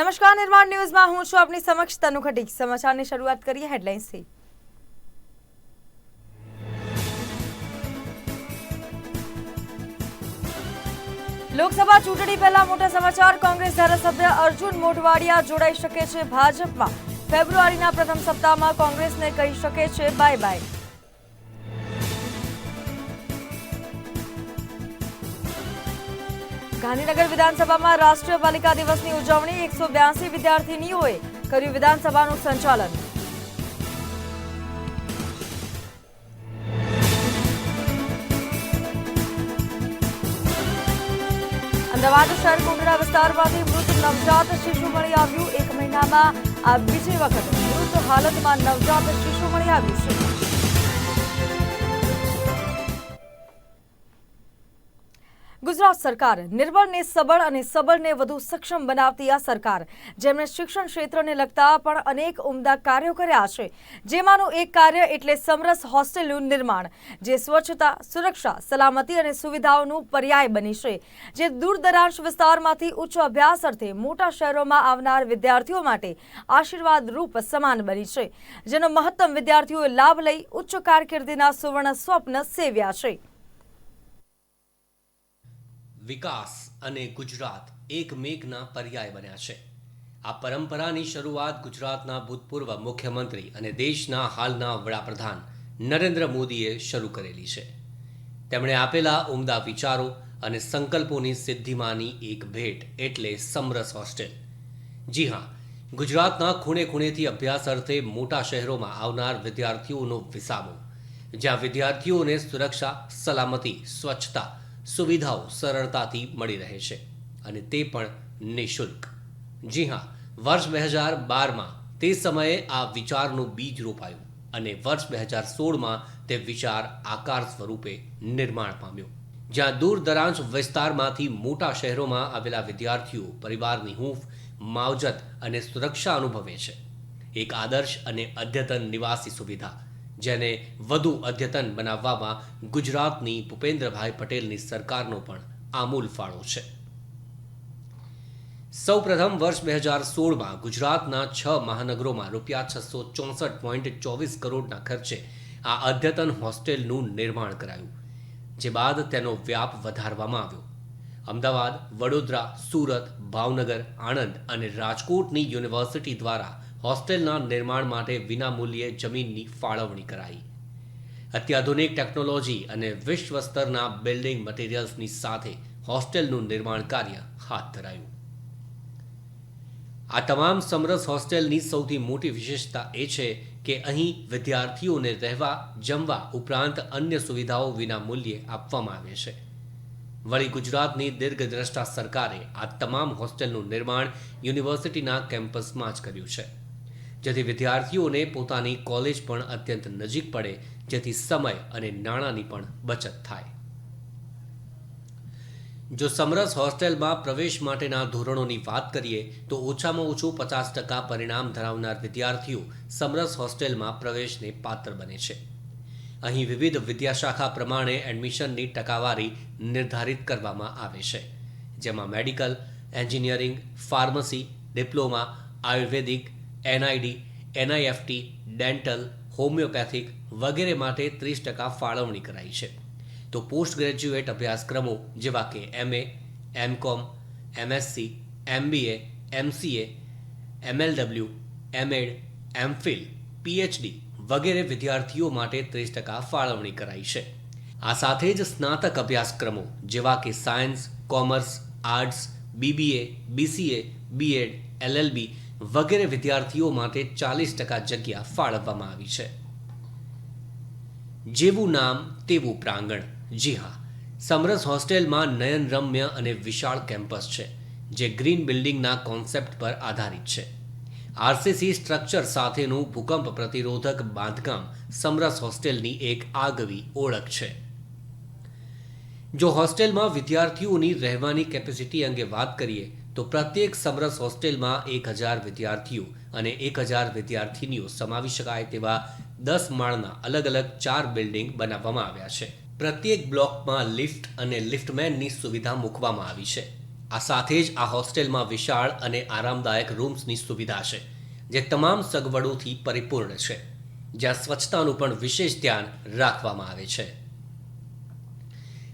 નમસ્કાર, નિર્માણ ન્યૂઝમાં હું છું આપની સમક્ષ તનુ ખટીક. સમાચારની શરૂઆત કરીએ હેડલાઇન્સથી. લોકસભા ચૂંટણી પહેલા મોટા સમાચાર. કોંગ્રેસ ધારાસભ્ય અર્જુન મોઢવાડિયા જોડાઈ શકે છે ભાજપમાં. ફેબ્રુઆરીના પ્રથમ સપ્તાહમાં કોંગ્રેસને કહી શકે છે બાય બાય ગાંધીનગર વિધાનસભામાં રાષ્ટ્રીય બાલિકા દિવસની ઉજવણી એકસો બ્યાસી વિદ્યાર્થીનીઓએ કર્યું વિધાનસભાનું સંચાલન. અમદાવાદ શહેર કુંડળા વિસ્તારમાંથી મૃત નવજાત શિશુ મળી આવ્યું. એક મહિનામાં આ બીજી વખત મૃત હાલતમાં નવજાત શિશુ મળી આવ્યું છે. ગુજરાત સરકાર નિર્બળને સબળ અને સબળને વધુ સક્ષમ બનાવતી આ સરકાર. જેમણે શિક્ષણ ક્ષેત્રને લગતા પણ અનેક ઉમદા કાર્યો કર્યા છે. જેમાંનું એક કાર્ય એટલે સમરસ હોસ્ટેલનું નિર્માણ, જે સ્વચ્છતા, સુરક્ષા, સલામતી અને સુવિધાઓનું પર્યાય બની છે. જે દૂરદરાજ વિસ્તારમાંથી ઉચ્ચ અભ્યાસ અર્થે મોટા શહેરોમાં આવનાર વિદ્યાર્થીઓ માટે આશીર્વાદરૂપ સમાન બની છે. જેનો મહત્તમ વિદ્યાર્થીઓએ લાભ લઈ ઉચ્ચ કારકિર્દીના સુવર્ણ સ્વપ્ન સેવ્યા છે. વિકાસ અને ગુજરાત એક મેઘના પર્યાય બન્યા છે. આ પરંપરાની શરૂઆત ગુજરાતના ભૂતપૂર્વ મુખ્યમંત્રી અને દેશના હાલના વડાપ્રધાન નરેન્દ્ર મોદીએ શરૂ કરેલી છે. તેમણે આપેલા ઉમદા વિચારો અને સંકલ્પોની સિદ્ધિમાંની એક ભેટ એટલે સમરસ હોસ્ટેલ. જી હા, ગુજરાતના ખૂણે ખૂણેથી અભ્યાસ અર્થે મોટા શહેરોમાં આવનાર વિદ્યાર્થીઓનો વિસામો, જ્યાં વિદ્યાર્થીઓને સુરક્ષા, સલામતી, સ્વચ્છતા સુવિધાઓ સરળતાથી મળી રહે છે અને તે પણ નિઃશુલ્ક. જી હા, વર્ષ બે હજાર બારમાં તે સમયે આ વિચારનું બીજ રોપાયું અને વર્ષ બે હજાર સોળમાં તે વિચાર આકાર સ્વરૂપે નિર્માણ પામ્યો. જ્યાં દૂર દરાજ વિસ્તારમાંથી મોટા શહેરોમાં આવેલા વિદ્યાર્થીઓ, પરિવારની હૂંફ, માવજત અને સુરક્ષા અનુભવે છે. એક આદર્શ અને અદ્યતન નિવાસી સુવિધા જેને વધુ અદ્યતન બનાવવામાં ગુજરાતની ભૂપેન્દ્રભાઈ પટેલની સરકારનો પણ આમૂલ ફાળો છે. સૌપ્રથમ વર્ષ બે હજાર સોળમાં ગુજરાતના છ મહાનગરોમાં રૂપિયા છસો ચોસઠ પોઈન્ટ ચોવીસ કરોડના ખર્ચે આ અદ્યતન હોસ્ટેલનું નિર્માણ કરાયું, જે બાદ તેનો વ્યાપ વધારવામાં આવ્યો. અમદાવાદ, વડોદરા, સુરત, ભાવનગર, આણંદ અને રાજકોટની યુનિવર્સિટી દ્વારા હોસ્ટેલના નિર્માણ માટે વિનામૂલ્યે જમીનની ફાળવણી કરાઈ. અત્યાધુનિક ટેકનોલોજી અને વિશ્વ સ્તરના બિલ્ડિંગ મટીરિયલ્સની સાથે હોસ્ટેલનું નિર્માણ કાર્ય હાથ ધરાયું. આ તમામ સમરસ હોસ્ટેલની સૌથી મોટી વિશેષતા એ છે કે અહીં વિદ્યાર્થીઓને રહેવા, જમવા ઉપરાંત અન્ય સુવિધાઓ વિના મૂલ્યે આપવામાં આવે છે. વળી ગુજરાતની દીર્ઘદ્રષ્ટા સરકારે આ તમામ હોસ્ટેલનું નિર્માણ યુનિવર્સિટીના કેમ્પસમાં જ કર્યું છે. જેથી વિદ્યાર્થીઓને પોતાની કોલેજ પણ અત્યંત નજીક પડે, જેથી સમય અને નાણાંની પણ બચત થાય. જો સમરસ હોસ્ટેલમાં પ્રવેશ માટેના ધોરણોની વાત કરીએ, તો ઓછામાં ઓછું પચાસ ટકા પરિણામ ધરાવનાર વિદ્યાર્થીઓ સમરસ હોસ્ટેલમાં પ્રવેશને પાત્ર બને છે. અહીં વિવિધ વિદ્યાશાખા પ્રમાણે એડમિશનની ટકાવારી નિર્ધારિત કરવામાં આવે છે, જેમાં medical, engineering, pharmacy, diploma, Ayurvedic NID NIFT dental homeopathic વગેરે માટે ત્રીસ ટકા ફાળવણી કરાઈ છે. તો પોસ્ટ ગ્રેજ્યુએટ અભ્યાસક્રમો જેવા કે MA MCom MSc MBA MCA MLW MEd MPhil PhD વગેરે વિદ્યાર્થીઓ માટે ત્રીસ ટકા ફાળવણી કરાઈ છે. આ સાથે જ સ્નાતક અભ્યાસક્રમો જેવા કે science, commerce, arts BBA BCA BEd LLB વગેરે વિદ્યાર્થીઓ માટે ચાલીસ ટકા જગ્યા ફાળવવામાં આવી છે. જેવું નામ, તેવું પ્રાંગણ. જી હા, સમરસ હોસ્ટેલમાં નયનરમ્ય અને વિશાળ કેમ્પસ છે, જે ગ્રીન બિલ્ડિંગના કોન્સેપ્ટ પર આધારિત છે. આરસીસી સ્ટ્રક્ચર સાથેનું ભૂકંપ પ્રતિરોધક બાંધકામ સમરસ હોસ્ટેલની એક આગવી ઓળખ છે. જો હોસ્ટેલમાં વિદ્યાર્થીઓની રહેવાની કેપેસિટી અંગે વાત કરીએ તો પ્રત્યેક સમરસ હોસ્ટેલમાં એક હજાર વિદ્યાર્થીઓ અને એક હજાર વિદ્યાર્થીનીઓ સમાવી શકાય તેવા દસ માળના અલગ અલગ ચાર બિલ્ડિંગ બનાવવામાં આવ્યા છે. પ્રત્યેક બ્લોકમાં લિફ્ટ અને લિફ્ટમેનની સુવિધા મૂકવામાં આવી છે. આ સાથે જ આ હોસ્ટેલમાં વિશાળ અને આરામદાયક રૂમ્સની સુવિધા છે, જે તમામ સગવડોથી પરિપૂર્ણ છે. જ્યાં સ્વચ્છતાનું પણ વિશેષ ધ્યાન રાખવામાં આવે છે.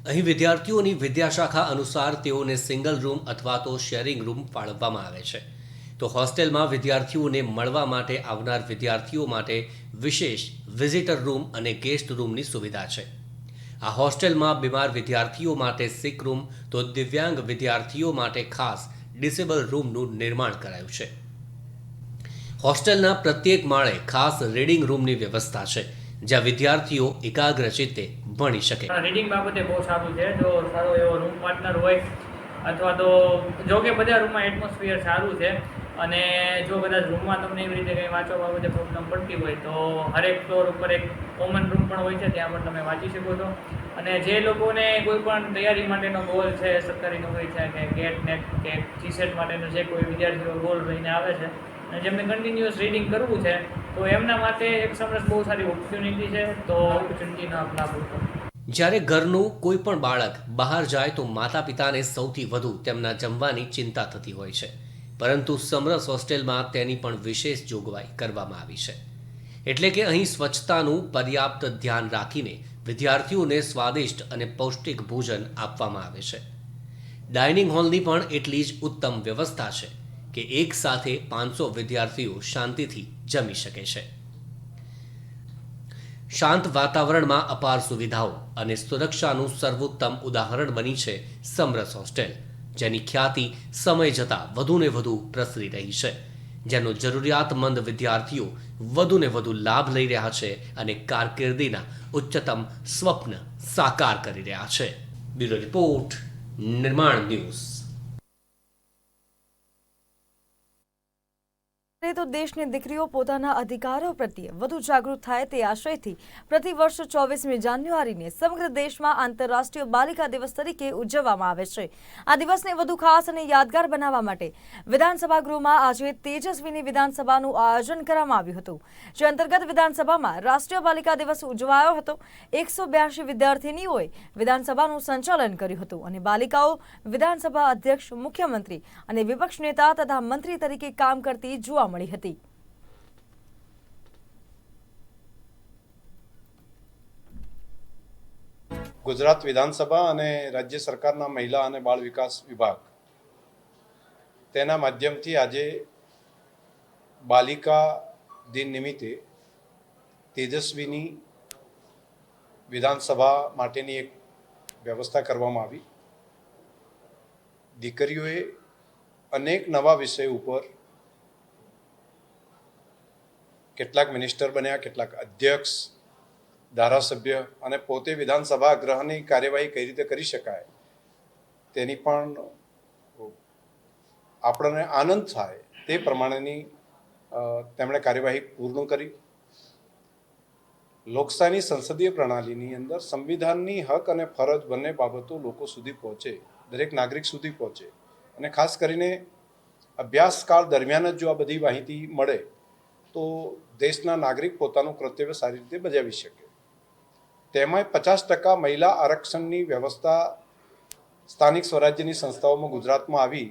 અહીં વિદ્યાર્થીઓની વિદ્યાશાખા અનુસાર તેઓને સિંગલ રૂમ અથવા તો શેરિંગ રૂમ ફાળવવામાં આવે છે. તો હોસ્ટેલમાં વિદ્યાર્થીઓને મળવા માટે આવનાર વિદ્યાર્થીઓ માટે વિશેષ વિઝિટર રૂમ અને ગેસ્ટ રૂમની સુવિધા છે. આ હોસ્ટેલમાં બીમાર વિદ્યાર્થીઓ માટે સિક રૂમ, તો દિવ્યાંગ વિદ્યાર્થીઓ માટે ખાસ ડિસેબલ રૂમનું નિર્માણ કરાયું છે. હોસ્ટેલના પ્રત્યેક માળે ખાસ રીડિંગ રૂમની વ્યવસ્થા છે, જ્યાં વિદ્યાર્થીઓ એકાગ્ર ચિત્તે ભણી શકે. રીડિંગ બાબતે બહુ સારું છે. જો સારો એવો રૂમ પાર્ટનર હોય અથવા તો જો કે બધા રૂમમાં એટમોસ્ફિયર સારું છે અને જો કદાચ રૂમમાં તમને એવી રીતે કંઈ વાંચવા બાબતે પ્રોબ્લેમ પડતી હોય તો હરેક ફ્લોર ઉપર એક કોમન રૂમ પણ હોય છે, ત્યાં પણ તમે વાંચી શકો છો. અને જે લોકોને કોઈ પણ તૈયારી માટેનો ગોલ છે, સરકારી નોકરી છે કે ગેટ નેટ કે જીસેટ માટેનો જે કોઈ વિદ્યાર્થીઓ ગોલ લઈને આવે છે જેમને કન્ટિન્યુઅસ રીડિંગ કરવું છે, તો એમના માટે એક સરસ બહુ સારી ઓપોર્ચ્યુનિટી છે, તો ઓપોર્ચ્યુનિટીનો આપ લાભ જ્યારે ઘરનું કોઈ પણ બાળક બહાર જાય તો માતા પિતાને સૌથી વધુ તેમના જમવાની ચિંતા થતી હોય છે. પરંતુ સમરસ હોસ્ટેલમાં તેની પણ વિશેષ જોગવાઈ કરવામાં આવી છે. એટલે કે અહીં સ્વચ્છતાનું પર્યાપ્ત ધ્યાન રાખીને વિદ્યાર્થીઓને સ્વાદિષ્ટ અને પૌષ્ટિક ભોજન આપવામાં આવે છે. ડાઇનિંગ હોલની પણ એટલી જ ઉત્તમ વ્યવસ્થા છે. કે એક સાથે પાંચસો વિદ્યાર્થીઓ શાંતિથી જમી શકે છે. શાંત વાતાવરણમાં અપાર સુવિધાઓ અને સુરક્ષાનું સર્વોત્તમ ઉદાહરણ બની છે સમરસ હોસ્ટેલ, જેની ખ્યાતિ સમય જતાં વધુને વધુ પ્રસરી રહી છે. જેનો જરૂરિયાતમંદ વિદ્યાર્થીઓ વધુને વધુ લાભ લઈ રહ્યા છે અને કારકિર્દીના ઉચ્ચતમ સ્વપ્ન સાકાર કરી રહ્યા છે. બ્યુરો રિપોર્ટ, નિર્માણ ન્યૂઝ એ તો દેશની દીકરીઓ પોતાના અધિકારો પ્રત્યે વધુ જાગૃત થાય તે આશયથી પ્રતિ વર્ષ ચોવીસમી જાન્યુઆરીને સમગ્ર દેશમાં આંતરરાષ્ટ્રીય બાલિકા દિવસ તરીકે ઉજવવામાં આવે છે. આ દિવસને વધુ ખાસ અને યાદગાર બનાવવા માટે વિધાનસભા ગૃહમાં આજે તેજસ્વીની વિધાનસભાનું આયોજન કરવામાં આવ્યું હતું. જે અંતર્ગત વિધાનસભામાં રાષ્ટ્રીય બાલિકા દિવસ ઉજવાયો હતો. એકસો બ્યાસી વિદ્યાર્થીનીઓએ વિધાનસભાનું સંચાલન કર્યું હતું અને બાલિકાઓ, વિધાનસભા અધ્યક્ષ, મુખ્યમંત્રી અને વિપક્ષ નેતા તથા મંત્રી તરીકે કામ કરતી જોવા મળી હતી. ગુજરાત વિધાનસભા અને રાજ્ય સરકારના મહિલા અને બાળ વિકાસ વિભાગ. તેના માધ્યમથી આજે બાલિકા દિન નિમિત્તે તેજસ્વીની વિધાનસભા માટેની એક વ્યવસ્થા કરવામાં આવી. દીકરીઓએ અનેક નવા વિષય ઉપર કેટલાક મિનિસ્ટર બન્યા, કેટલાક અધ્યક્ષ, ધારાસભ્ય અને પોતે વિધાનસભા ગ્રહની કાર્યવાહી કઈ રીતે કરી શકાય, તેની પણ આપણને આનંદ થાય તે પ્રમાણેની તેમણે કાર્યવાહી પૂર્ણ કરી. લોકશાહીની સંસદીય પ્રણાલીની અંદર સંવિધાનની હક અને ફરજ બંને બાબતો લોકો સુધી પહોંચે, દરેક નાગરિક સુધી પહોંચે. અને ખાસ કરીને અભ્યાસકાળ દરમિયાન જ જો આ બધી માહિતી મળે તો દેશના નાગરિક પોતાનું કર્તવ્ય સારી રીતે બજાવી શકે. તેમાંય પચાસ ટકા મહિલા આરક્ષણની વ્યવસ્થા સ્થાનિક સ્વરાજ્યની સંસ્થાઓમાં ગુજરાતમાં આવી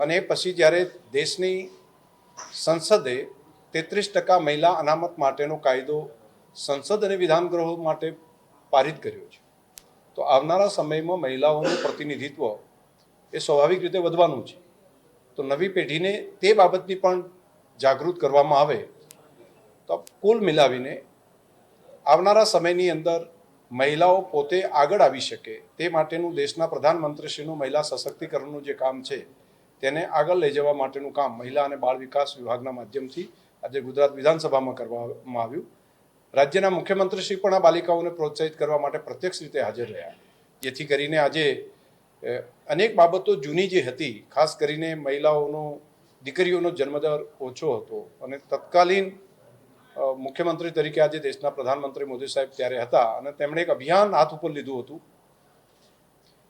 અને પછી જ્યારે દેશની સંસદે તેત્રીસ ટકા મહિલા અનામત માટેનો કાયદો સંસદ અને વિધાનગૃહો માટે પારિત કર્યો છે. તો આવનારા સમયમાં મહિલાઓનું પ્રતિનિધિત્વ એ સ્વાભાવિક રીતે વધવાનું છે. તો નવી પેઢીને તે બાબતની પણ જાગૃત કરવામાં આવે, તો કુલ મિલાવીને આવનારા સમયની અંદર મહિલાઓ પોતે આગળ આવી શકે તે માટેનું દેશના પ્રધાનમંત્રીશ્રીનું મહિલા સશક્તિકરણનું જે કામ છે, તેને આગળ લઈ જવા માટેનું કામ મહિલા અને બાળ વિકાસ વિભાગના માધ્યમથી આજે ગુજરાત વિધાનસભામાં કરવામાં આવ્યું. રાજ્યના મુખ્યમંત્રીશ્રી પણ આ બાલિકાઓને પ્રોત્સાહિત કરવા માટે પ્રત્યક્ષ રીતે હાજર રહ્યા. જેથી કરીને આજે અનેક બાબતો જૂની જે હતી, ખાસ કરીને મહિલાઓનો દીકરીઓનો જન્મદર ઓછો હતો અને તત્કાલીન મુખ્યમંત્રી તરીકે આજે દેશના પ્રધાનમંત્રી મોદી સાહેબ ત્યારે હતા અને તેમણે એક અભિયાન હાથ ઉપર લીધું હતું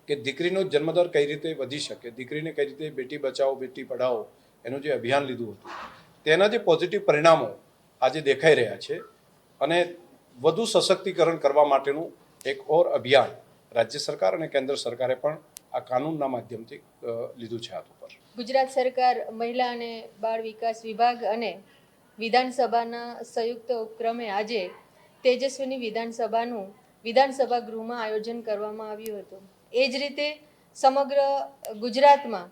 કે દીકરીનો જન્મદર કઈ રીતે વધી શકે, દીકરીને કઈ રીતે બેટી બચાવો, બેટી પઢાઓ એનું જે અભિયાન લીધું હતું, તેના જે પોઝિટિવ પરિણામો આજે દેખાઈ રહ્યા છે અને વધુ સશક્તિકરણ કરવા માટેનું એક ઓર અભિયાન રાજ્ય સરકાર અને કેન્દ્ર સરકારે પણ આ કાનૂનના માધ્યમથી લીધું છે હાથ ઉપર. ગુજરાત સરકાર મહિલા અને બાળ વિકાસ વિભાગ અને વિધાનસભાના સંયુક્ત ઉપક્રમે આજે તેજસ્વીની વિધાનસભાનું વિધાનસભા ગૃહમાં આયોજન કરવામાં આવ્યું હતું. એ જ રીતે સમગ્ર ગુજરાતમાં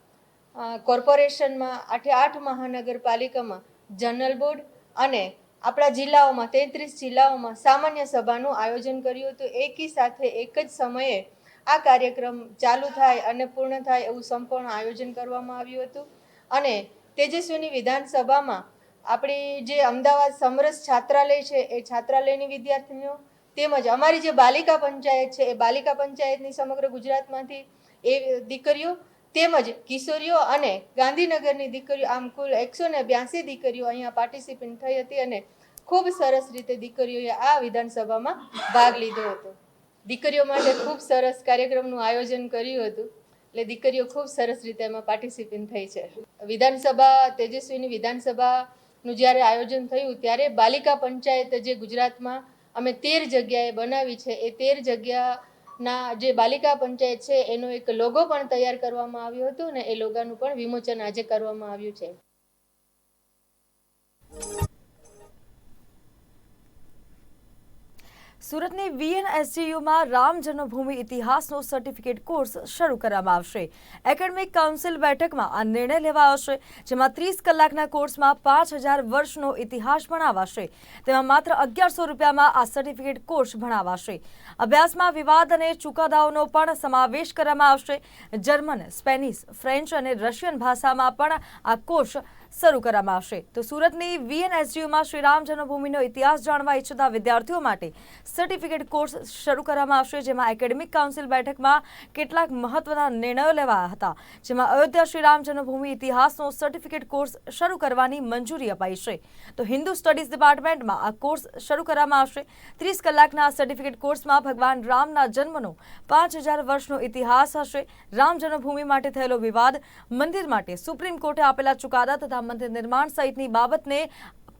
કોર્પોરેશનમાં આઠે આઠ મહાનગરપાલિકામાં જનરલ બોર્ડ અને આપણા જિલ્લાઓમાં, તેત્રીસ જિલ્લાઓમાં સામાન્ય સભાનું આયોજન કર્યું હતું. એકી સાથે એક જ સમયે આ કાર્યક્રમ ચાલુ થાય અને પૂર્ણ થાય એવું સંપૂર્ણ આયોજન કરવામાં આવ્યું હતું. અને તેજસ્વીની વિધાનસભામાં આપણી જે અમદાવાદ સમરસ છાત્રાલય છે, એ છાત્રાલયની વિદ્યાર્થીનીઓ તેમજ અમારી જે બાલિકા પંચાયત છે, એ બાલિકા પંચાયતની સમગ્ર ગુજરાતમાંથી એ દીકરીઓ તેમજ કિશોરીઓ અને ગાંધીનગરની દીકરીઓ, આમ કુલ એકસો ને બ્યાસી દીકરીઓ અહીંયા પાર્ટિસિપેન્ટ થઈ હતી અને ખૂબ સરસ રીતે દીકરીઓએ આ વિધાનસભામાં ભાગ લીધો હતો. દીકરીઓ માટે ખૂબ સરસ કાર્યક્રમનું આયોજન કર્યું હતું. એટલે દીકરીઓ ખૂબ સરસ રીતે એમાં પાર્ટિસિપેટ થઈ છે. વિધાનસભા, તેજસ્વીની વિધાનસભાનું જ્યારે આયોજન થયું, ત્યારે બાલિકા પંચાયત જે ગુજરાતમાં અમે તેર જગ્યાએ બનાવી છે, એ તેર જગ્યાના જે બાલિકા પંચાયત છે, એનો એક લોગો પણ તૈયાર કરવામાં આવ્યો હતો અને એ લોગાનું પણ વિમોચન આજે કરવામાં આવ્યું છે. સુરતની વીએન એસજીયુમાં રામ જન્મભૂમિ ઇતિહાસનો સર્ટિફિકેટ કોર્સ શરૂ કરવામાં આવશે. એકેડમિક કાઉન્સિલ બેઠકમાં આ નિર્ણય લેવાયો જેમાં ત્રીસ કલાકના કોર્સમાં પાંચ હજાર વર્ષનો ઇતિહાસ ભણાવાશે. તેમાં માત્ર અગિયારસો રૂપિયામાં આ સર્ટિફિકેટ કોર્સ ભણાવાશે. અભ્યાસમાં વિવાદ અને ચુકાદાઓનો પણ સમાવેશ કરવામાં આવશે. જર્મન, સ્પેનિશ, ફ્રેન્ચ અને રશિયન ભાષામાં પણ આ કોર્સ શરૂ કરવામાં આવશે. તો સુરતની વીએનએસજીયુમાં શ્રી રામ જન્મભૂમિનો ઇતિહાસ જાણવા ઈચ્છતા વિદ્યાર્થીઓ માટે સર્ટિફિકેટ કોર્સ શરૂ કરવામાં આવશે, જેમાં એકેડેમિક કાઉન્સિલ બેઠકમાં કેટલાક મહત્વના નિર્ણયો લેવાયા હતા, જેમાં અયોધ્યા શ્રી રામ જન્મભૂમિ ઇતિહાસનો સર્ટિફિકેટ કોર્સ શરૂ કરવાની મંજૂરી અપાઈ છે. તો હિન્દુ સ્ટડીઝ ડિપાર્ટમેન્ટમાં આ કોર્સ શરૂ કરવામાં આવશે. ત્રીસ કલાકના સર્ટિફિકેટ કોર્સમાં ભગવાન રામના જન્મનો પાંચ હજાર વર્ષનો ઇતિહાસ હશે. રામ જન્મભૂમિ માટે થયેલો વિવાદ મંદિર માટે સુપ્રીમ કોર્ટે આપેલા ચુકાદા તથા મંદિર નિર્માણ સહિતની બાબતને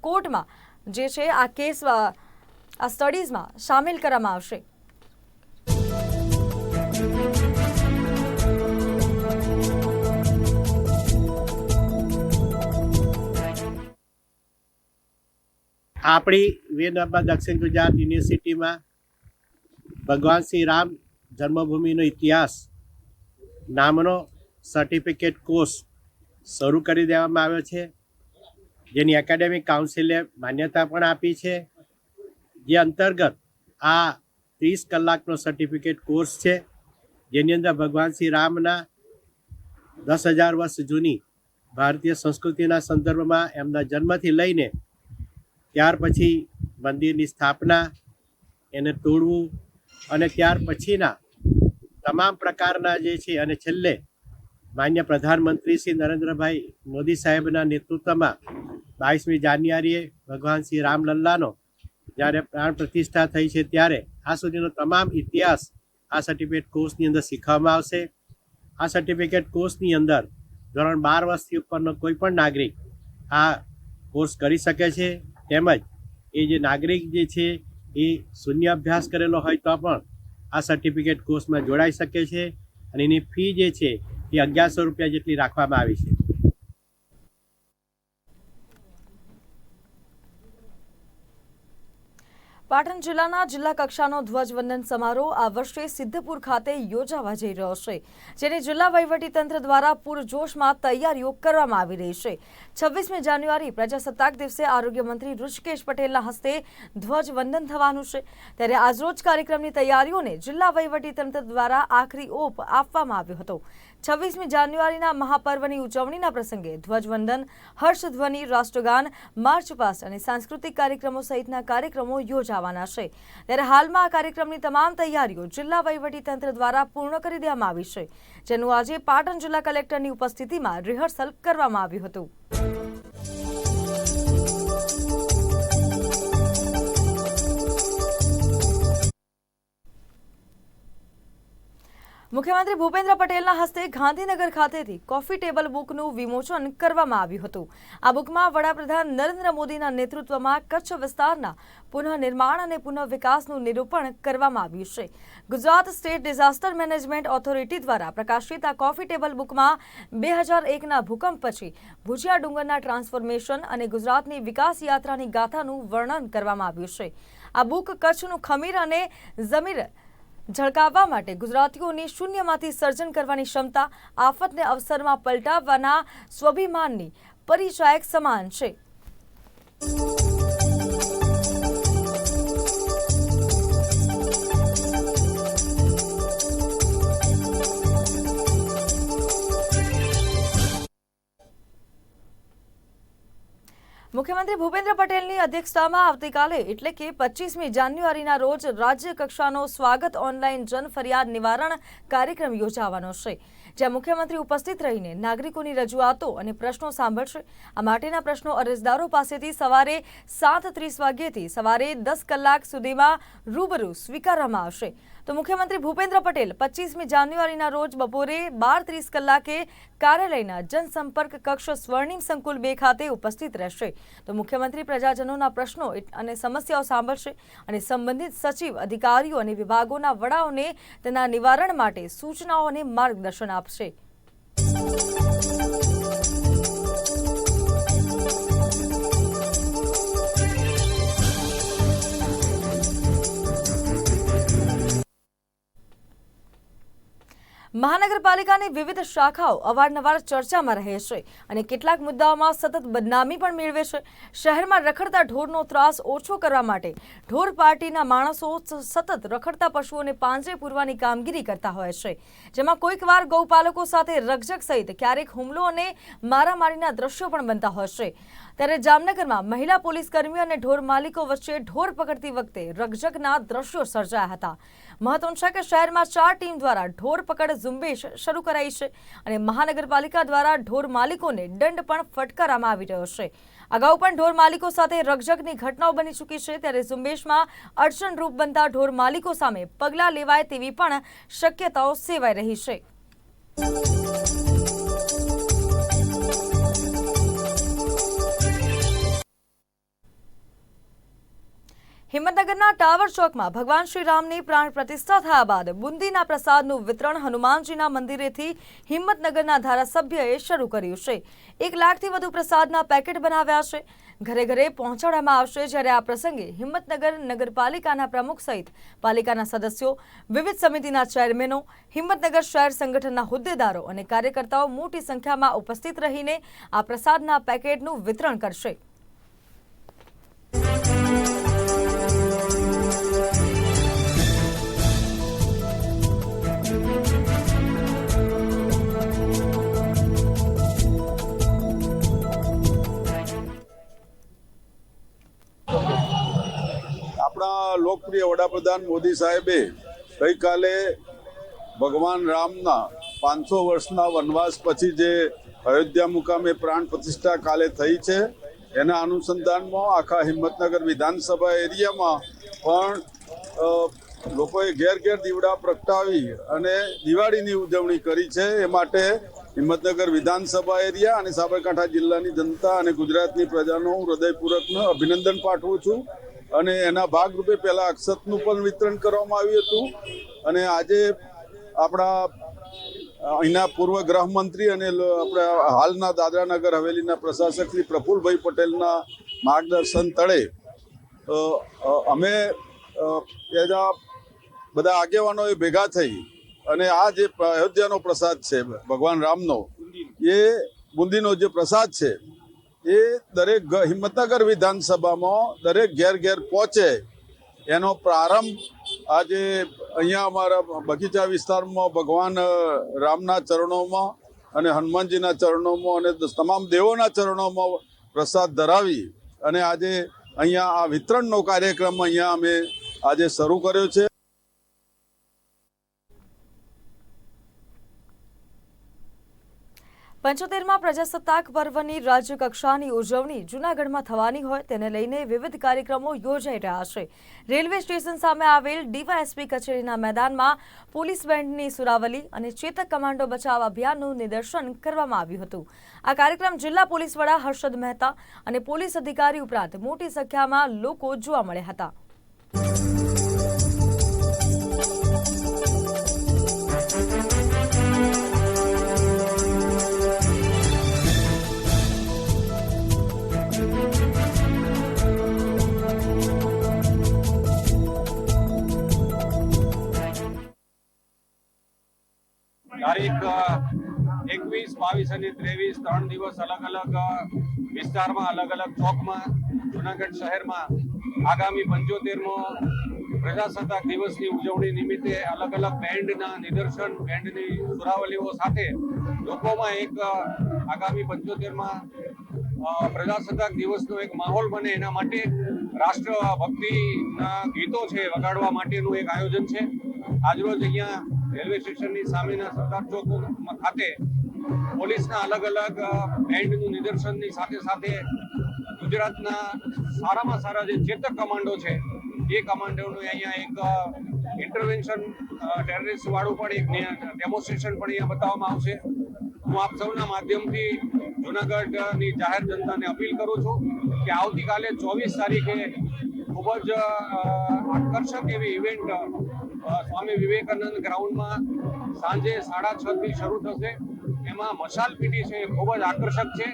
કોર્ટમાં જે છે આ કેસ આ સ્ટડીઝમાં સામેલ કરવામાં આવશે. આપણી વિનમ્ર દક્ષિણ ગુજરાત યુનિવર્સિટીમાં ભગવાન શ્રી રામ જન્મભૂમિનો ઇતિહાસ નામનો સર્ટિફિકેટ કોર્સ શરૂ કરી દેવામાં આવ્યો છે. જેની એકેડેમિક કાઉન્સિલે માન્યતા પણ આપી છે. જે અંતર્ગત આ ત્રીસ કલાકનો સર્ટિફિકેટ કોર્સ છે. જેની અંદર ભગવાન શ્રી રામના દસ હજાર વર્ષ જૂની ભારતીય સંસ્કૃતિના સંદર્ભમાં એમના જન્મથી લઈને ત્યાર પછી મંદિરની સ્થાપના, એને તોડવું અને ત્યાર પછીના તમામ પ્રકારના જે છે, અને છેલ્લે માન્ય પ્રધાનમંત્રી શ્રી નરેન્દ્રભાઈ મોદી સાહેબના નેતૃત્વમાં બાવીસમી જાન્યુઆરીએ ભગવાન શ્રી રામલલ્લાનો જ્યારે પ્રાણ પ્રતિષ્ઠા થઈ છે ત્યારે આ સુધીનો તમામ ઇતિહાસ આ સર્ટિફિકેટ કોર્સની અંદર શીખવામાં આવશે. આ સર્ટિફિકેટ કોર્સની અંદર ધોરણ બાર વર્ષથી ઉપરનો કોઈ પણ નાગરિક આ કોર્સ કરી શકે છે. તેમજ એ જે નાગરિક જે છે એ શૂન્ય અભ્યાસ કરેલો હોય તો પણ આ સર્ટિફિકેટ કોર્સમાં જોડાઈ શકે છે. અને એની ફી જે છે એ અગિયારસો રૂપિયા જેટલી રાખવામાં આવી છે. પાટણ જિલ્લાના જિલ્લા કક્ષાનો ધ્વજવંદન સમારોહ આ વર્ષે સિદ્ધપુર ખાતે યોજાવા જઈ રહ્યો છે, જેની જિલ્લા વહીવટીતંત્ર દ્વારા પૂરજોશમાં તૈયારીઓ કરવામાં આવી રહી છે. છવ્વીસમી જાન્યુઆરી પ્રજાસત્તાક દિવસે આરોગ્ય મંત્રી ઋષિકેશ પટેલના હસ્તે ધ્વજવંદન થવાનું છે. ત્યારે આજરોજ કાર્યક્રમની તૈયારીઓને જિલ્લા વહીવટીતંત્ર દ્વારા આખરી ઓપ આપવામાં આવ્યો હતો. છવ્વીસમી જાન્યુઆરીના મહાપર્વની ઉજવણીના પ્રસંગે ધ્વજવંદન, હર્ષધ્વનિ, રાષ્ટ્રગાન, માર્ચ પાસ્ટ અને સાંસ્કૃતિક કાર્યક્રમો સહિતના કાર્યક્રમો યોજાવાના છે. ત્યારે હાલમાં આ કાર્યક્રમની તમામ તૈયારીઓ જિલ્લા વહીવટીતંત્ર દ્વારા પૂર્ણ કરી દેવામાં આવી છે, જેનું આજે પાટણ જિલ્લા કલેક્ટરની ઉપસ્થિતિમાં રિહર્સલ કરવામાં આવ્યું હતું. મુખ્યમંત્રી ભૂપેન્દ્ર પટેલના હસ્તે ગાંધીનગર ખાતેથી કોફી ટેબલ બુકનું વિમોચન કરવામાં આવ્યું હતું. આ બુકમાં વડાપ્રધાન નરેન્દ્ર મોદીના નેતૃત્વમાં કચ્છ વિસ્તારના પુનઃનિર્માણ અને પુનઃ વિકાસનું નિરૂપણ કરવામાં આવ્યું છે. Gujarat state disaster management authority દ્વારા પ્રકાશિત આ કોફી ટેબલ બુકમાં બે હજાર એકના ભૂકંપ પછી ભુજિયા ડુંગરના ટ્રાન્સફોર્મેશન અને ગુજરાતની વિકાસ યાત્રાની ગાથાનું વર્ણન કરવામાં આવ્યું છે. આ બુક કચ્છનું ખમીર અને જમીર ઝળકાવવા માટે ગુજરાતીઓની શૂન્યમાંથી સર્જન કરવાની ક્ષમતા આફતને અવસરમાં પલટાવવાના સ્વાભિમાનની પરિચાયક સમાન છે. મુખ્યમંત્રી ભૂપેન્દ્ર પટેલની અધ્યક્ષતામાં આવતીકાલે એટલે કે પચીસમી જાન્યુઆરીના રોજ રાજ્ય કક્ષાનો સ્વાગત ઓનલાઈન જન ફરિયાદ નિવારણ કાર્યક્રમ યોજાવાનો છે. જ્યાં મુખ્યમંત્રી ઉપસ્થિત રહીને નાગરિકોની રજૂઆતો અને પ્રશ્નો સાંભળશે. આ માટેના પ્રશ્નો અરજદારો પાસેથી સવારે સાત ત્રીસ વાગ્યેથી સવારે દસ કલાક સુધીમાં રૂબરૂ સ્વીકારવામાં આવશે. તો મુખ્યમંત્રી ભૂપેન્દ્ર પટેલ પચીસમી જાન્યુઆરીના રોજ બપોરે બાર ત્રીસ કલાકે કાર્યાલયના જનસંપર્ક કક્ષ સ્વર્ણિમ સંકુલ બે ખાતે ઉપસ્થિત રહેશે. તો મુખ્યમંત્રી પ્રજાજનોના પ્રશ્નો અને સમસ્યાઓ સાંભળશે અને સંબંધિત સચિવ, અધિકારીઓ અને વિભાગોના વડાઓને તેના નિવારણ માટે સૂચનાઓ અને માર્ગદર્શન આપશે. Upstate. મહાનગરપાલિકાની વિવિધ શાખાઓ અવારનવાર ચર્ચામાં રહે છે અને કેટલાક મુદ્દાઓમાં સતત બદનામી પણ મેળવે છે. શહેરમાં રખડતા ઢોરનો ત્રાસ ઓછો કરવા માટે ઢોર પાર્ટીના માણસો સતત રખડતા પશુઓને પાંજરે પૂરવાની કામગીરી કરતા હોય છે. જેમાં કોઈકવાર ગૌપાલકો સાથે રકઝક સહિત ક્યારેક હુમલો અને મારામારીના દ્રશ્યો પણ બનતા હોય છે. ત્યારે જામનગરમાં મહિલા પોલીસ કર્મીઓ અને ઢોર માલિકો વચ્ચે ઢોર પકડતી વખતે રકઝકના દ્રશ્યો સર્જાયા હતા. મહત્વનું છે કે શહેરમાં ચાર ટીમ દ્વારા ઢોર પકડ ઝુંબેશ શરૂ કરાઈ છે અને મહાનગરપાલિકા દ્વારા ઢોર માલિકોને દંડ પણ ફટકારવામાં આવી રહ્યો છે. અગાઉ પણ ઢોર માલિકો સાથે રકઝકની ઘટનાઓ બની ચૂકી છે, ત્યારે ઝુંબેશમાં અડચણરૂપ બનતા ઢોર માલિકો સામે પગલાં લેવાય તેવી પણ શક્યતાઓ સેવાઈ રહી છે. હિંમતનગરના ટાવર ચોકમાં ભગવાન શ્રી રામની પ્રાણ પ્રતિષ્ઠા થયા બાદ બુંદીના પ્રસાદનું વિતરણ હનુમાનજીના મંદિરેથી હિંમતનગરના ધારાસભ્યએ શરૂ કર્યું છે. એક લાખથી વધુ પ્રસાદના પેકેટ બનાવ્યા છે. ઘરે ઘરે પહોંચાડવામાં આવશે જ્યારે આ પ્રસંગે હિંમતનગર નગરપાલિકાના પ્રમુખ સહિત પાલિકાના સદસ્યો, વિવિધ સમિતિના ચેરમેનો, હિંમતનગર શહેર સંગઠનના હોદ્દેદારો અને કાર્યકર્તાઓ મોટી સંખ્યામાં ઉપસ્થિત રહીને આ પ્રસાદના પેકેટનું વિતરણ કરશે. લોકપ્રિય વડાપ્રધાન મોદી સાહેબે ગઈકાલે ભગવાન રામના પાંચસો વર્ષના વનવાસ પછી જે અયોધ્યા મુકામે પ્રાણ પ્રતિષ્ઠા કાલે થઈ છે, એના અનુસંધાનમાં આખા હિંમતનગર વિધાનસભા એરિયામાં પણ લોકોએ ઘેર ઘેર દીવડા પ્રગટાવી અને દિવાળીની ઉજવણી કરી છે. એ માટે હિંમતનગર વિધાનસભા એરિયા અને સાબરકાંઠા જિલ્લાની જનતા અને ગુજરાતની પ્રજાનો હું હૃદયપૂર્વકનું અભિનંદન પાઠવું છું. અને એના ભાગરૂપે પહેલા અક્ષતનું પણ વિતરણ કરવામાં આવ્યું હતું. અને આજે આપણા અહીંના પૂર્વ ગૃહમંત્રી અને આપણા હાલના દાદરાનગર હવેલીના પ્રશાસક શ્રી પ્રફુલભાઈ પટેલના માર્ગદર્શન તળે અમે એના બધા આગેવાનોએ ભેગા થઈ અને આ જે અયોધ્યાનો પ્રસાદ છે, ભગવાન રામનો, એ બુંદીનો જે પ્રસાદ છે એ દરેક હિંમતનગર વિધાનસભામાં દરેક ઘેર ઘેર પહોંચે. એનો પ્રારંભ આજે અહીંયા અમારા બગીચા વિસ્તારમાં ભગવાન રામના ચરણોમાં અને હનુમાનજીના ચરણોમાં અને તમામ દેવોના ચરણોમાં પ્રસાદ ધરાવી અને આજે અહીંયા આ વિતરણનો કાર્યક્રમ અહીંયા અમે આજે શરૂ કર્યો છે. પંચોતેરમાં પ્રજાસત્તાક પર્વની રાજ્યકક્ષાની ઉજવણી જૂનાગઢમાં થવાની હોય તેને લઈને વિવિધ કાર્યક્રમો યોજાઈ રહ્યા છે. રેલવે સ્ટેશન સામે આવેલ ડીવાયએસપી કચેરીના મેદાનમાં પોલીસ બેન્ડની સુરાવલી અને ચેતક કમાન્ડો બચાવ અભિયાનનું નિદર્શન કરવામાં આવ્યું હતું. આ કાર્યક્રમ જિલ્લા પોલીસ વડા હર્ષદ મહેતા અને પોલીસ અધિકારી ઉપરાંત મોટી સંખ્યામાં લોકો જોવા મળ્યા હતા. અને ત્રેવીસ, ત્રણ દિવસ અલગ અલગ વિસ્તારમાં, અલગ અલગ ચોકમાં, જુનાગઢ શહેરમાં, આગામી પંચોતેરમો પ્રજાસત્તાક દિવસની ઉજવણી નિમિત્તે અલગ અલગ બેન્ડના નિદર્શન, બેન્ડની સુરાવલીઓ સાથે લોકોમાં એક આગામી પંચોતેરમાં પ્રજાસત્તાક દિવસનો એક માહોલ બને. એના માટે રાષ્ટ્ર ભક્તિના ગીતો છે, વગાડવા માટેનું એક આયોજન છે. આજરોજ અહીંયા રેલવે સ્ટેશનની સામેના સરદાર ચોક ખાતે પોલીસના અલગ અલગ બેન્ડનું નિદર્શનની સાથે સાથે ગુજરાતના સારામાં સારા જે ચેતક કમાન્ડો છે, એ કમાન્ડોનું અહીંયા એક ઇન્ટરવેન્શન ટેરરિસ્ટ વાળું પણ એક ડેમોન્સ્ટ્રેશન પણ અહીંયા બતાવવામાં આવશે. હું આપ સૌના માધ્યમથી જુનાગઢની જાહેર જનતાને અપીલ કરું છું કે આવતીકાલે ચોવીસ તારીખે ખૂબ જ આકર્ષક એવી ઇવેન્ટ સ્વામી વિવેકાનંદ ગ્રાઉન્ડમાં સાંજે સાડા છથી શરૂ થશે. એમાં મશાલ પીટી છે, એ ખૂબ જ આકર્ષક છે.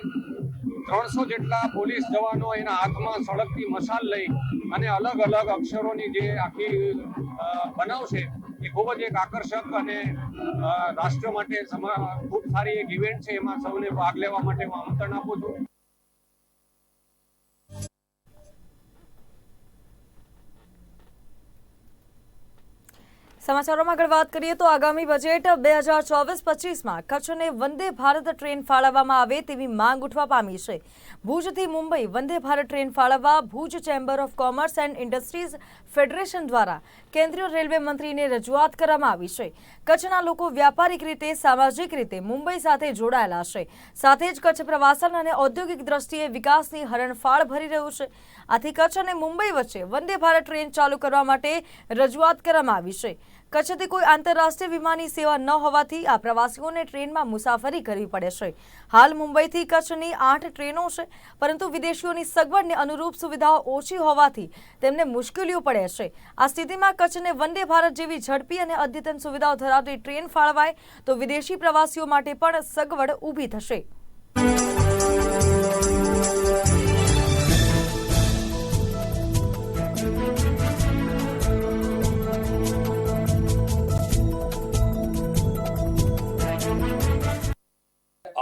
ત્રણસો જેટલા પોલીસ જવાનો એના હાથમાં સળગતી મશાલ લઈ અને અલગ અલગ અક્ષરોની જે આખી બનાવશે એ ખૂબ જ એક આકર્ષક અને રાષ્ટ્ર માટે ખૂબ સારી એક ઇવેન્ટ છે. એમાં સૌને ભાગ લેવા માટે હું આમંત્રણ આપું છું. સમાચારોમાં આગળ વાત કરીએ તો આગામી બજેટ બે હજાર ચોવીસ પચીસમાં કચ્છને વંદે ભારત ટ્રેન ફાળવવામાં આવે તેવી માંગ ઉઠવા પામી છે. ભુજથી મુંબઈ વંદે ભારત ટ્રેન ફાળવવા Bhuj chamber of commerce and industries federation દ્વારા કેન્દ્રીય રેલવે મંત્રીને રજૂઆત કરવામાં આવી છે. કચ્છના લોકો વ્યાપારિક રીતે, સામાજિક રીતે મુંબઈ સાથે જોડાયેલા છે. સાથે જ કચ્છ પ્રવાસન અને ઔદ્યોગિક દ્રષ્ટિએ વિકાસની હરણફાળ ભરી રહ્યું છે. આથી કચ્છ અને મુંબઈ વચ્ચે વંદે ભારત ટ્રેન ચાલુ કરવા માટે રજૂઆત કરવામાં આવી છે. કચ્છથી કોઈ આંતરરાષ્ટ્રીય વિમાની સેવા ન હોવાથી આ પ્રવાસીઓને ટ્રેનમાં મુસાફરી કરવી પડે છે. હાલ મુંબઈથી કચ્છની આઠ ટ્રેનો છે, પરંતુ વિદેશીઓની સગવડને અનુરૂપ સુવિધાઓ ઓછી હોવાથી તેમને મુશ્કેલીઓ પડે છે. આ સ્થિતિમાં કચ્છને વંદે ભારત જેવી ઝડપી અને અદ્યતન સુવિધાઓ ધરાવતી ટ્રેન ફાળવાય તો વિદેશી પ્રવાસીઓ માટે પણ સગવડ ઊભી થશે.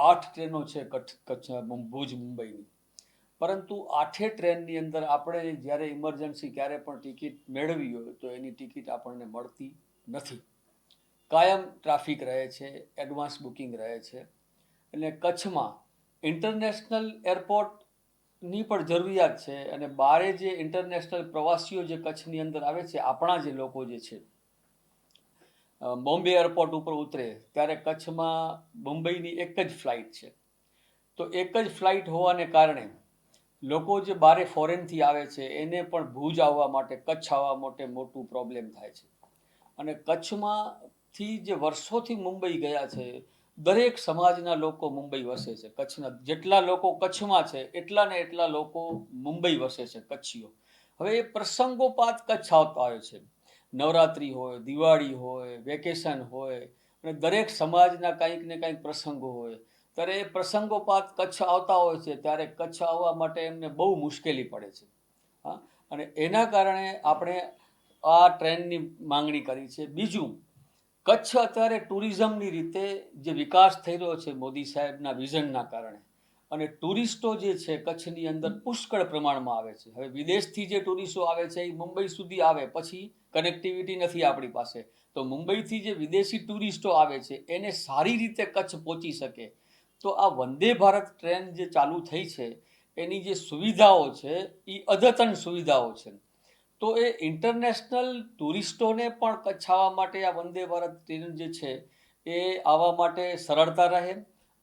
આઠ ટ્રેનો છે કચ્છ કચ્છ ભુજ, મુંબઈની. પરંતુ આઠે ટ્રેનની અંદર આપણે જ્યારે ઇમરજન્સી ક્યારે પણ ટિકિટ મેળવી હોય તો એની ટિકિટ આપણને મળતી નથી. કાયમ ટ્રાફિક રહે છે, એડવાન્સ બુકિંગ રહે છે. અને કચ્છમાં ઇન્ટરનેશનલ એરપોર્ટની પણ જરૂરિયાત છે અને બારે જે ઇન્ટરનેશનલ પ્રવાસીઓ જે કચ્છની અંદર આવે છે, આપણા જે લોકો જે છે બોમ્બે એરપોર્ટ ઉપર ઉતરે ત્યારે કચ્છમાં મુંબઈની એક જ ફ્લાઇટ છે. તો એક જ ફ્લાઇટ હોવાને કારણે લોકો જે બારે ફોરેનથી આવે છે, એને પણ ભુજ આવવા માટે, કચ્છ આવવા માટે મોટું પ્રોબ્લેમ થાય છે. અને કચ્છમાંથી જે વર્ષોથી મુંબઈ ગયા છે, દરેક સમાજના લોકો મુંબઈ વસે છે. કચ્છના જેટલા લોકો કચ્છમાં છે, એટલા ને એટલા લોકો મુંબઈ વસે છે, કચ્છીઓ. હવે એ પ્રસંગોપાત કચ્છ આવતા આવે છે. નવરાત્રિ હોય, દિવાળી હોય, વેકેશન હોય અને દરેક સમાજના કંઈક ને કંઈક પ્રસંગો હોય. ત્યારે એ પ્રસંગોપાત કચ્છ આવતા હોય છે, ત્યારે કચ્છ આવવા માટે એમને બહુ મુશ્કેલી પડે છે. હા? અને એના કારણે આપણે આ ટ્રેનની માંગણી કરી છે. બીજું, કચ્છ અત્યારે ટુરિઝમની રીતે જે વિકાસ થઈ રહ્યો છે મોદી સાહેબના વિઝનના કારણે અને ટુરિસ્ટો જે છે કચ્છની અંદર પુષ્કળ પ્રમાણમાં આવે છે. હવે વિદેશથી જે ટુરિસ્ટો આવે છે એ મુંબઈ સુધી આવે, પછી કનેક્ટિવિટી નથી આપણી પાસે. તો મુંબઈથી જે વિદેશી ટુરિસ્ટો આવે છે, એને સારી રીતે કચ્છ પહોંચી શકે. તો આ વંદે ભારત ટ્રેન જે ચાલુ થઈ છે, એની જે સુવિધાઓ છે એ અદ્યતન સુવિધાઓ છે. તો એ ઇન્ટરનેશનલ ટુરિસ્ટોને પણ કચ્છ આવવા માટે આ વંદે ભારત ટ્રેન જે છે, એ આવવા માટે સરળતા રહે.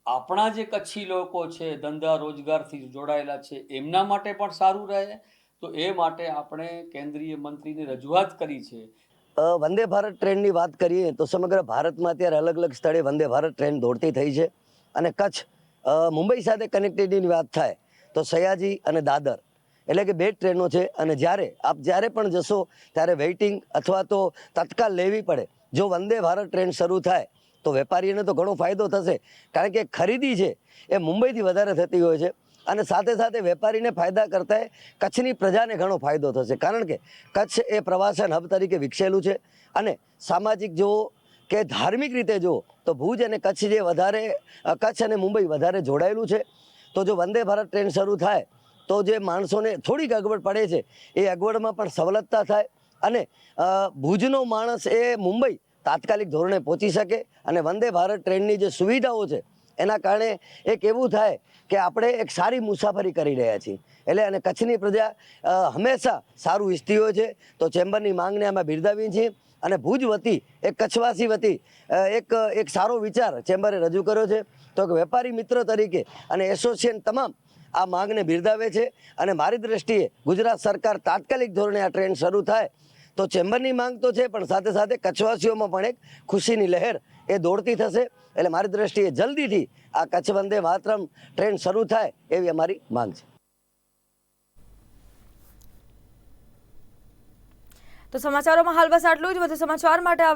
આપણા જે કચ્છી લોકો છે, ધંધા રોજગારથી જોડાયેલા છે, એમના માટે પણ સારું રહે. તો એ માટે આપણે કેન્દ્રીય મંત્રીને રજૂઆત કરી છે. વંદે ભારત ટ્રેનની વાત કરીએ તો સમગ્ર ભારતમાં અત્યારે અલગ અલગ સ્થળે વંદે ભારત ટ્રેન દોડતી થઈ છે અને કચ્છ મુંબઈ સાથે કનેક્ટિવિટીની વાત થાય તો સયાજી અને દાદર એટલે કે બે ટ્રેનો છે અને જ્યારે આપ જ્યારે પણ જશો ત્યારે વેઇટિંગ અથવા તો તત્કાલ લેવી પડે. જો વંદે ભારત ટ્રેન શરૂ થાય તો વેપારીઓને તો ઘણો ફાયદો થશે. કારણ કે ખરીદી છે એ મુંબઈથી વધારે થતી હોય છે અને સાથે સાથે વેપારીને ફાયદા કરતાં કચ્છની પ્રજાને ઘણો ફાયદો થશે. કારણ કે કચ્છ એ પ્રવાસન હબ તરીકે વિકસેલું છે અને સામાજિક જો કે ધાર્મિક રીતે જો તો ભુજ અને કચ્છ જે વધારે કચ્છ અને મુંબઈ વધારે જોડાયેલું છે. તો જો વંદે ભારત ટ્રેન શરૂ થાય તો જે માણસોને થોડીક અગવડ પડે છે એ અગવડમાં પણ સવલતતા થાય અને ભુજનો માણસ એ મુંબઈ તાત્કાલિક ધોરણે પહોંચી શકે અને વંદે ભારત ટ્રેનની જે સુવિધાઓ છે, એના કારણે એક એવું થાય કે આપણે એક સારી મુસાફરી કરી રહ્યા છીએ. એટલે અને કચ્છની પ્રજા હંમેશા સારું ઈચ્છતી હોય છે. તો ચેમ્બરની માંગને અમે બિરદાવીએ છીએ અને ભુજ વતી, એક કચ્છવાસી વતી એક એક સારો વિચાર ચેમ્બરે રજૂ કર્યો છે. તો કે વેપારી મિત્ર તરીકે અને એસોસિએશન તમામ આ માંગને બિરદાવે છે અને મારી દ્રષ્ટિએ ગુજરાત સરકાર તાત્કાલિક ધોરણે આ ટ્રેન શરૂ થાય તો ચેમ્બરની માંગ તો છે, પણ સાથે સાથે કચ્છવાસીઓમાં પણ એક ખુશીની લહેર એ દોડતી થશે. એટલે મારી દ્રષ્ટિએ જલ્દીથી આ કચ્છ વંદે માતરમ ટ્રેન શરૂ થાય એવી અમારી માંગ છે. તો સમાચારોમાં હાલ બસ આટલું જ. વધુ સમાચાર માટે